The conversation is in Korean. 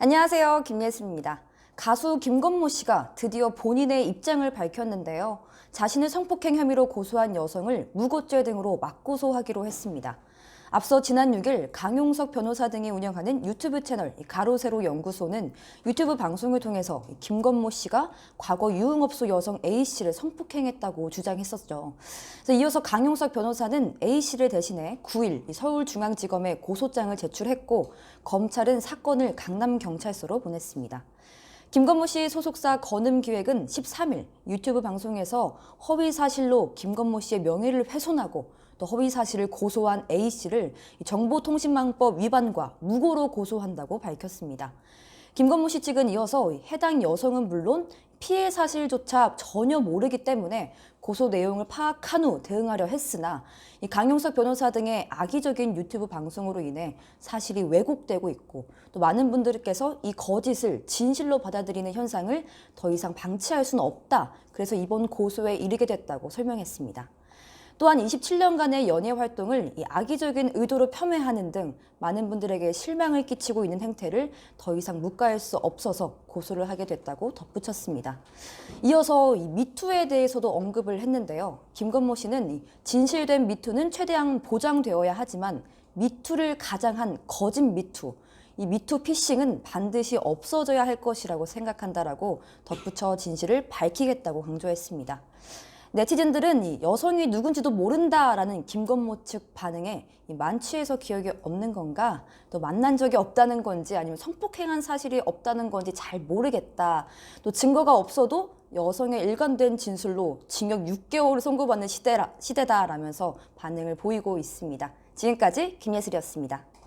안녕하세요. 김예슬입니다. 가수 김건모 씨가 드디어 본인의 입장을 밝혔는데요. 자신을 성폭행 혐의로 고소한 여성을 무고죄 등으로 맞고소하기로 했습니다. 앞서 지난 6일 강용석 변호사 등이 운영하는 유튜브 채널 가로세로 연구소는 유튜브 방송을 통해서 김건모 씨가 과거 유흥업소 여성 A 씨를 성폭행했다고 주장했었죠. 이어서 강용석 변호사는 A 씨를 대신해 9일 서울중앙지검에 고소장을 제출했고 검찰은 사건을 강남경찰서로 보냈습니다. 김건모 씨 소속사 건음기획은 13일 유튜브 방송에서 허위 사실로 김건모 씨의 명예를 훼손하고 또 허위 사실을 고소한 A 씨를 정보통신망법 위반과 무고로 고소한다고 밝혔습니다. 김건모 씨 측은 이어서 해당 여성은 물론 피해 사실조차 전혀 모르기 때문에 고소 내용을 파악한 후 대응하려 했으나 이 강용석 변호사 등의 악의적인 유튜브 방송으로 인해 사실이 왜곡되고 있고 또 많은 분들께서 이 거짓을 진실로 받아들이는 현상을 더 이상 방치할 수는 없다. 그래서 이번 고소에 이르게 됐다고 설명했습니다. 또한 27년간의 연예 활동을 이 악의적인 의도로 폄훼하는 등 많은 분들에게 실망을 끼치고 있는 행태를 더 이상 묵과할 수 없어서 고소를 하게 됐다고 덧붙였습니다. 이어서 이 미투에 대해서도 언급을 했는데요. 김건모 씨는 이 진실된 미투는 최대한 보장되어야 하지만 미투를 가장한 거짓 미투, 이 미투 피싱은 반드시 없어져야 할 것이라고 생각한다라고 덧붙여 진실을 밝히겠다고 강조했습니다. 네티즌들은 이 여성이 누군지도 모른다라는 김건모 측 반응에 이 만취해서 기억이 없는 건가, 또 만난 적이 없다는 건지 아니면 성폭행한 사실이 없다는 건지 잘 모르겠다. 또 증거가 없어도 여성의 일관된 진술로 징역 6개월을 선고받는 시대라, 시대다라면서 반응을 보이고 있습니다. 지금까지 김예슬이었습니다.